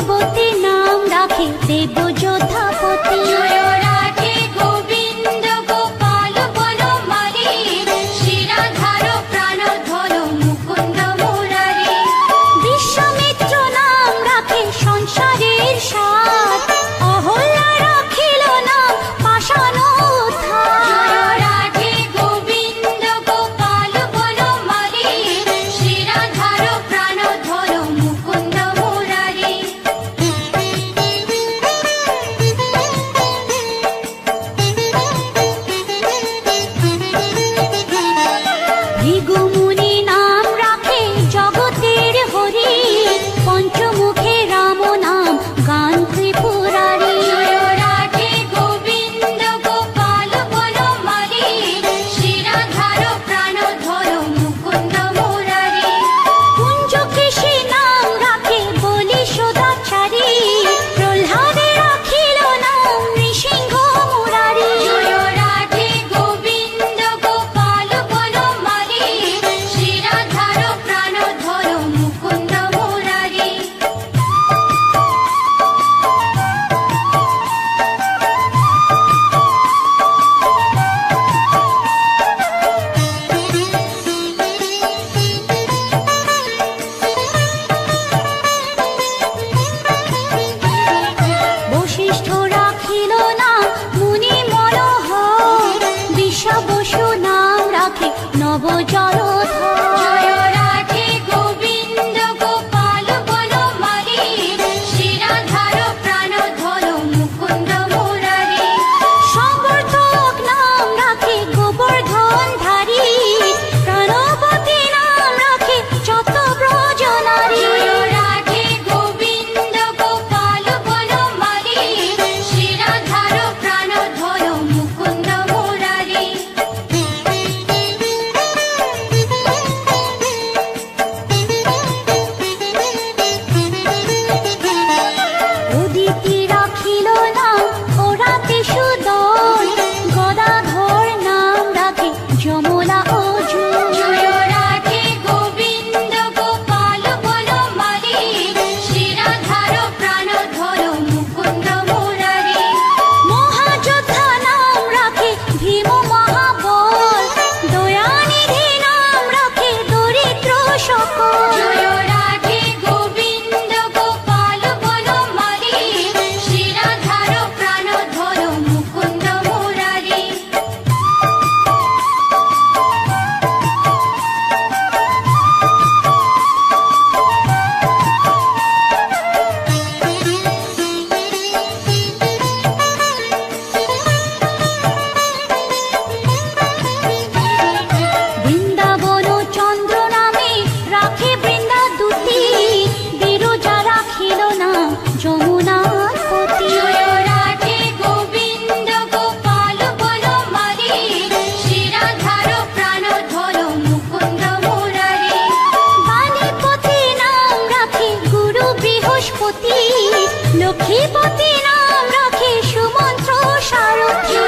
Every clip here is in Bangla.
জাম্ববতী লক্ষ্মীপতি নাম রাখে সুমন্ত্র সারথী।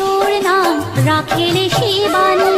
যিশুর নাম রাখেলে শিবানী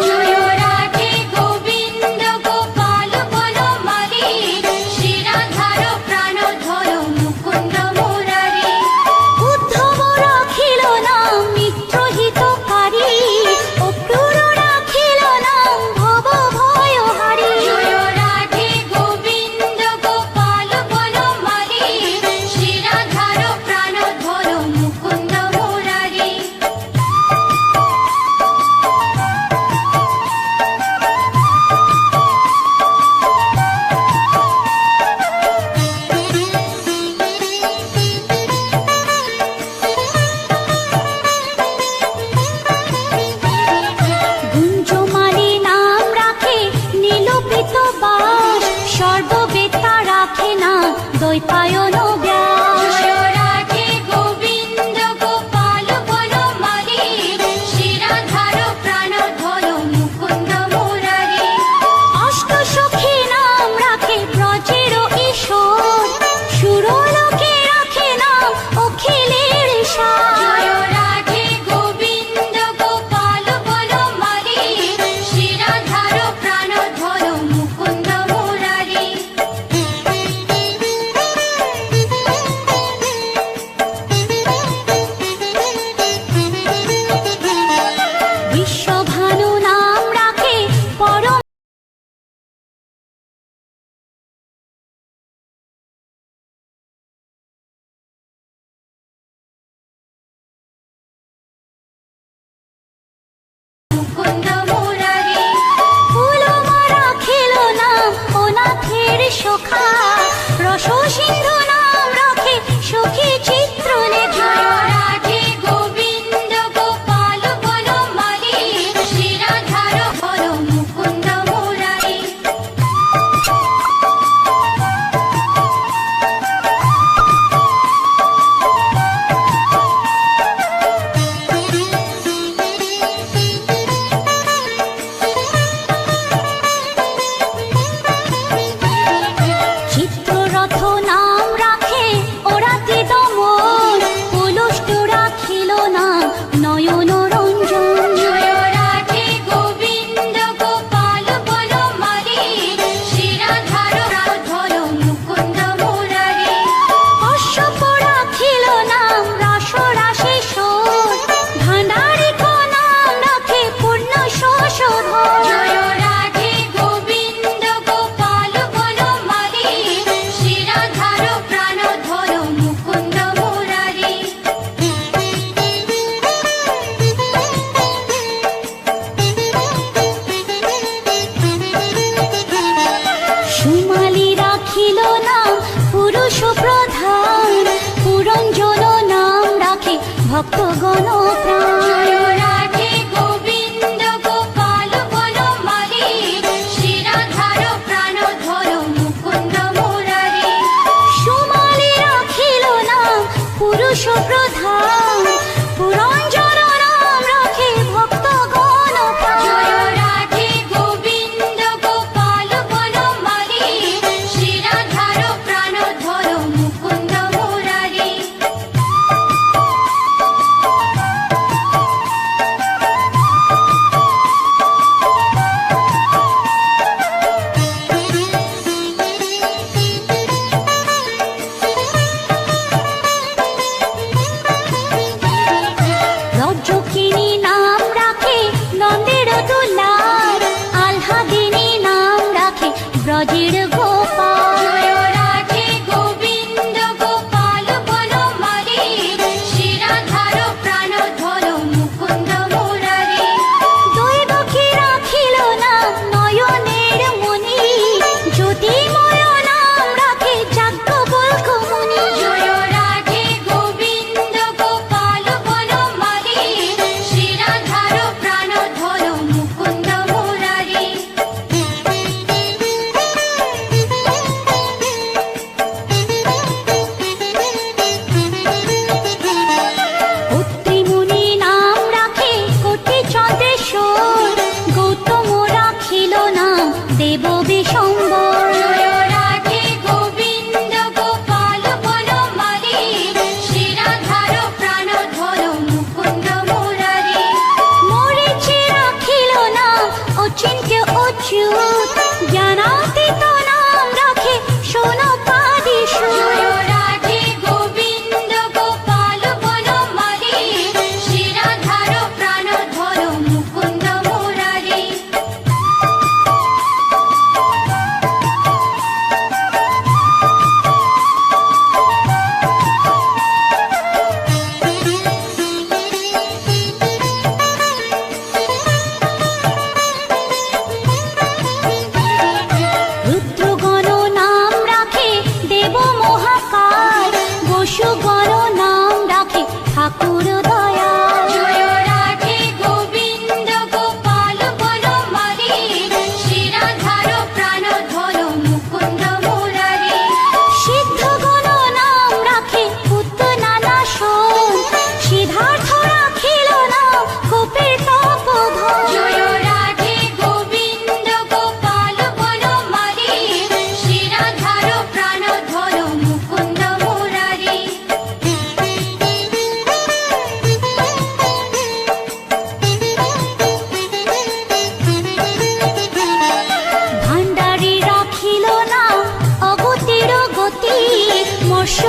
না দৈপায়ন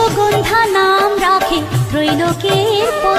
গন্ধা নাম রাখে ত্রৈলোকের প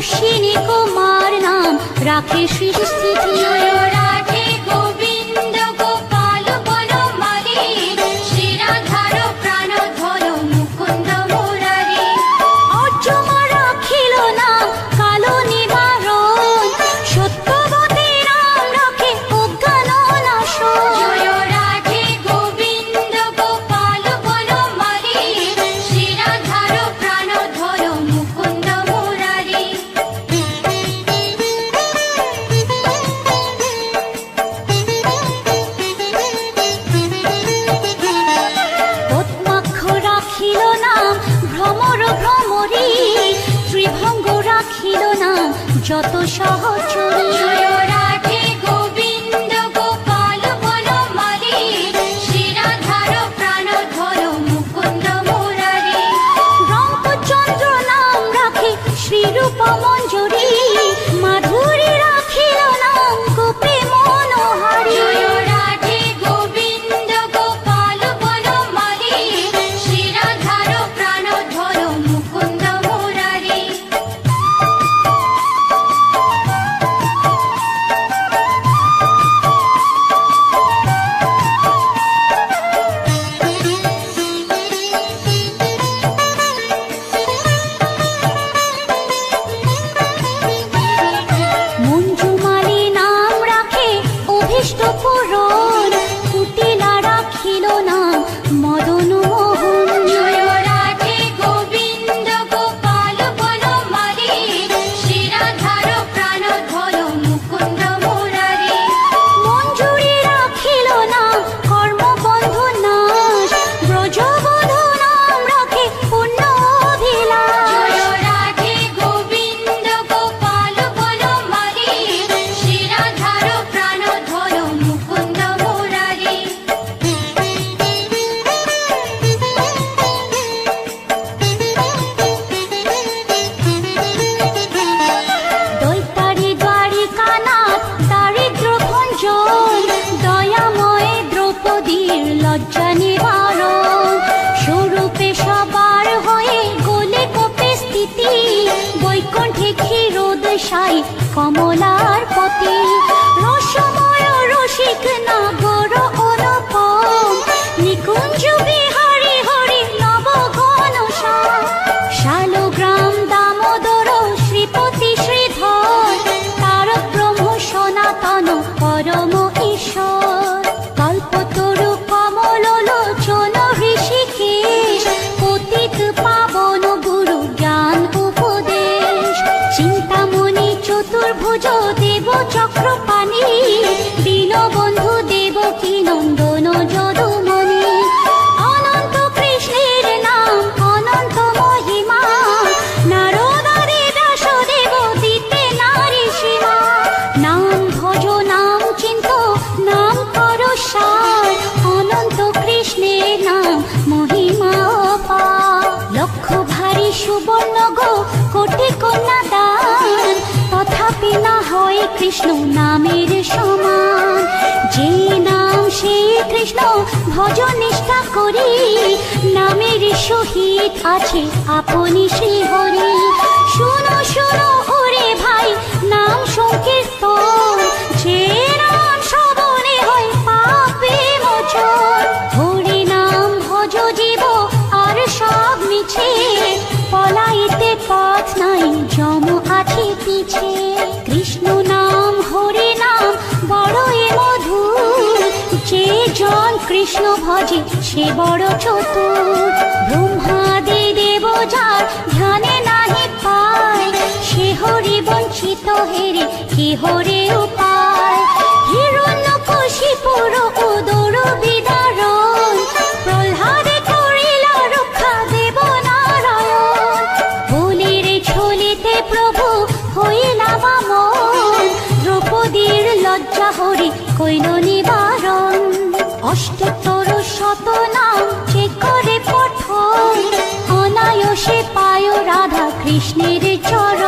অশ্বিনী কুমার নাম। রাখে সৃষ্টি রাখে গো ভজনিষ্ঠা করি। নামের শহীদ আছে আপনি শ্রী হরি শুনো শুনো হরে ভাই, নাম সংকীর্তন। যে নাম শ্রবণে হয় পাপে মোচন। হরি নাম ভজ জীব, আর সব মিছে। পলাইতে পথ নাই, জম আছে পিছে। কৃষ্ণ ভজে সে বড় চতুর। ব্রহ্মাদি দেব যার ধ্যানে নাহি পায়, সে হরি বঞ্চিত হেরে কি হরে উপায়। হিরণ্য কশি পুর উদর বিদারণ, প্রহ্লাদে করিল রক্ষা দেব নারায়ণ। বলির ছলিতে প্রভু দ্রৌপদীর লজ্জা হরি নিবা অষ্টতর শত নাম যে করে পঠন। অনায়সে পায় রাধা কৃষ্ণের চরণ।